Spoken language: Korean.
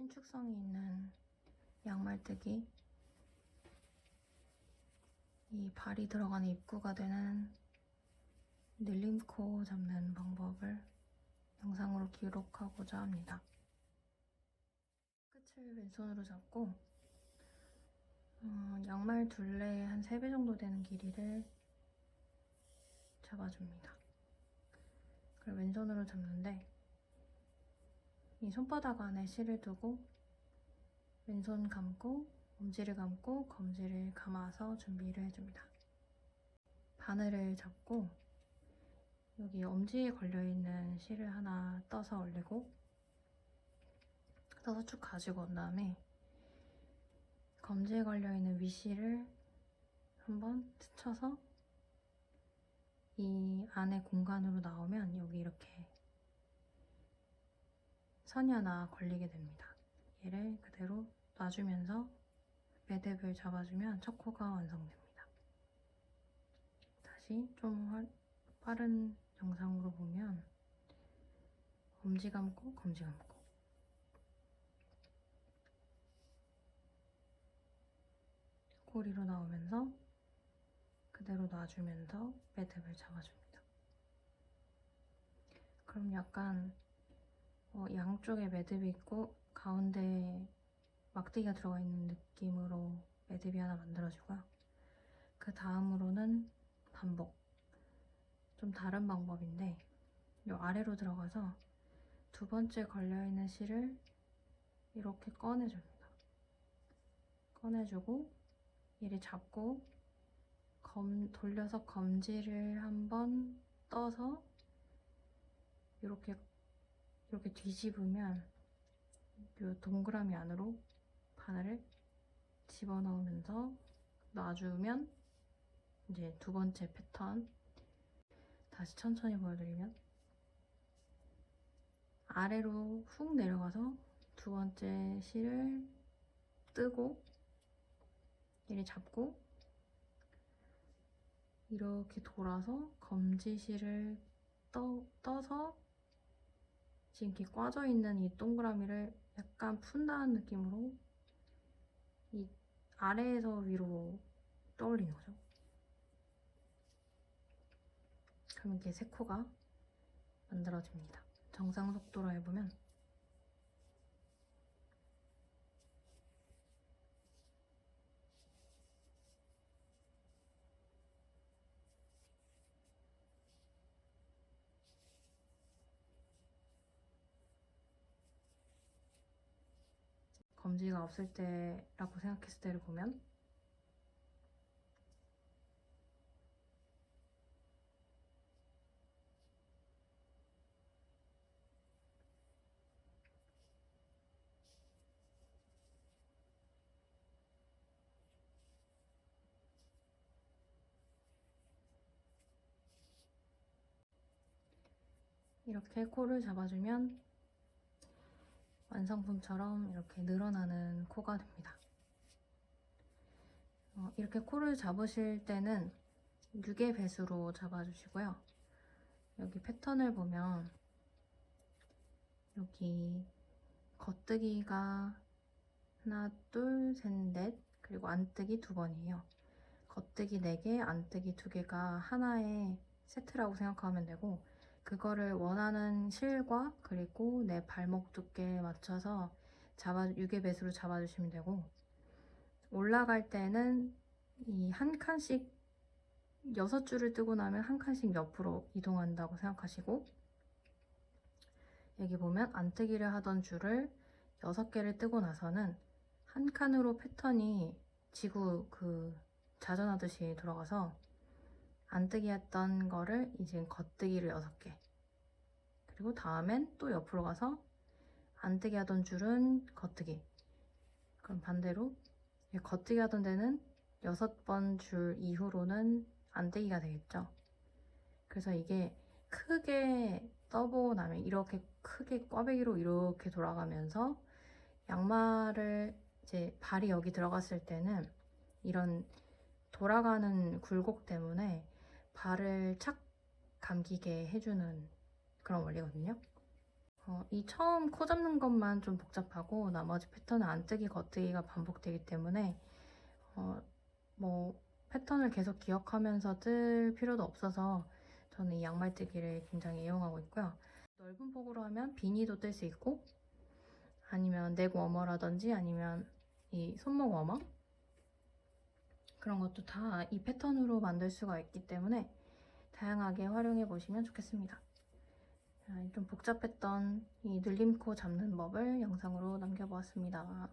신축성이 있는 양말뜨기 이 발이 들어가는 입구가 되는 늘림코 잡는 방법을 영상으로 기록하고자 합니다. 끝을 왼손으로 잡고 어, 양말 둘레의 한 3배 정도 되는 길이를 잡아줍니다. 그리고 왼손으로 잡는데 이 손바닥 안에 실을 두고 왼손 감고 엄지를 감고 검지를 감아서 준비를 해줍니다. 바늘을 잡고 여기 엄지에 걸려있는 실을 하나 떠서 올리고 떠서 쭉 가지고 온 다음에 검지에 걸려있는 윗실을 한번 스쳐서 이 안에 공간으로 나오면 여기 이렇게 선이 하나 걸리게 됩니다. 얘를 그대로 놔주면서 매듭을 잡아주면 첫 코가 완성됩니다. 다시 좀 활- 빠른 영상으로 보면 엄지 감고 검지 감고 꼬리로 나오면서 그대로 놔주면서 매듭을 잡아줍니다. 그럼 약간 어, 양쪽에 매듭이 있고 가운데 막대기가 들어가 있는 느낌으로 매듭이 하나 만들어주고요. 그 다음으로는 반복. 좀 다른 방법인데 이 아래로 들어가서 두 번째 걸려있는 실을 이렇게 꺼내줍니다. 꺼내주고 얘를 잡고 검, 돌려서 검지를 한번 떠서 이렇게 이렇게 뒤집으면 이 동그라미 안으로 바늘을 집어넣으면서 놔주면 이제 두 번째 패턴 다시 천천히 보여드리면 아래로 훅 내려가서 두 번째 실을 뜨고 얘를 잡고 이렇게 돌아서 검지실을 떠, 떠서 지금 이렇게 꽈져 있는 이 동그라미를 약간 푼다는 느낌으로 이 아래에서 위로 떠올리는 거죠. 그럼 이렇게 세 코가 만들어집니다. 정상 속도로 해보면 검지가 없을 때라고 생각했을 때를 보면 이렇게 코를 잡아주면 완성품처럼 이렇게 늘어나는 코가 됩니다. 어, 이렇게 코를 잡으실 때는 6의 배수로 잡아주시고요. 여기 패턴을 보면 여기 겉뜨기가 하나, 둘, 셋, 넷 그리고 안뜨기 두 번이에요. 겉뜨기 4개, 안뜨기 2개가 하나의 세트라고 생각하면 되고 그거를 원하는 실과 그리고 내 발목 두께에 맞춰서 잡아 6의 배수로 잡아주시면 되고 올라갈 때는 이 한 칸씩 6줄을 뜨고 나면 한 칸씩 옆으로 이동한다고 생각하시고 여기 보면 안뜨기를 하던 줄을 6개를 뜨고 나서는 한 칸으로 패턴이 지구 그 자전하듯이 돌아가서 안 뜨기 했던 거를 이제 겉뜨기를 6개. 그리고 다음엔 또 옆으로 가서 안 뜨기 하던 줄은 겉뜨기. 그럼 반대로 겉뜨기 하던 데는 6번 줄 이후로는 안 뜨기가 되겠죠. 그래서 이게 크게 떠보고 나면 이렇게 크게 꽈배기로 이렇게 돌아가면서 양말을 이제 발이 여기 들어갔을 때는 이런 돌아가는 굴곡 때문에 발을 착 감기게 해주는 그런 원리거든요. 어, 이 처음 코 잡는 것만 좀 복잡하고 나머지 패턴은 안뜨기 겉뜨기가 반복되기 때문에 어, 뭐 패턴을 계속 기억하면서 뜰 필요도 없어서 저는 이 양말뜨기를 굉장히 이용하고 있고요. 넓은 폭으로 하면 비니도 뜰 수 있고 아니면 넥 워머라든지 아니면 이 손목 워머 그런 것도 다 이 패턴으로 만들 수가 있기 때문에 다양하게 활용해 보시면 좋겠습니다. 자, 좀 복잡했던 이 늘림코 잡는 법을 영상으로 남겨보았습니다.